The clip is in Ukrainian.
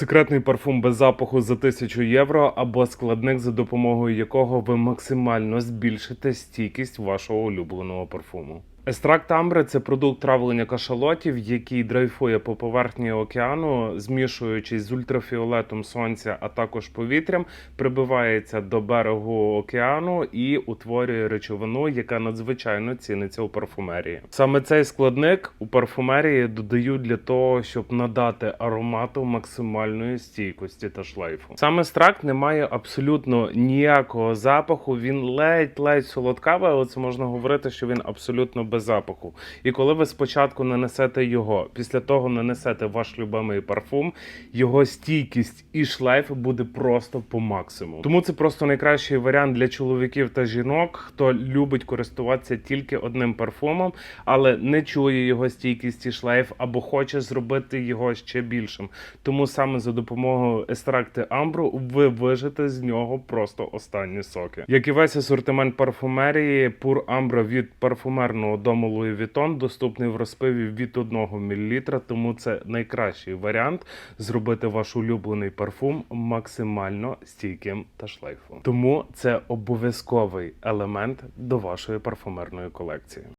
Секретний парфум без запаху за 1000 євро або складник, за допомогою якого ви максимально збільшите стійкість вашого улюбленого парфуму. Естракт Амбре це продукт травлення кашалотів, який дрейфує по поверхні океану, змішуючись з ультрафіолетом сонця, а також повітрям, прибивається до берегу океану і утворює речовину, яка надзвичайно ціниться у парфумерії. Саме цей складник у парфумерії додають для того, щоб надати аромату максимальної стійкості та шлейфу. Сам естракт не має абсолютно ніякого запаху. Він ледь-ледь солодкавий, але це можна говорити, що він абсолютно без запаху. І коли ви спочатку нанесете його, після того нанесете ваш любимий парфум, його стійкість і шлейф буде просто по максимуму. Тому це просто найкращий варіант для чоловіків та жінок, хто любить користуватися тільки одним парфумом, але не чує його стійкість і шлейф, або хоче зробити його ще більшим. Тому саме за допомогою естракти Амбру ви вижите з нього просто останні соки. Як і весь асортимент парфумерії, пур Амбра від парфумерного дому Louis Vuitton доступний в розпиві від 1 мл, тому це найкращий варіант зробити ваш улюблений парфум максимально стійким та шлейфом. Тому це обов'язковий елемент до вашої парфумерної колекції.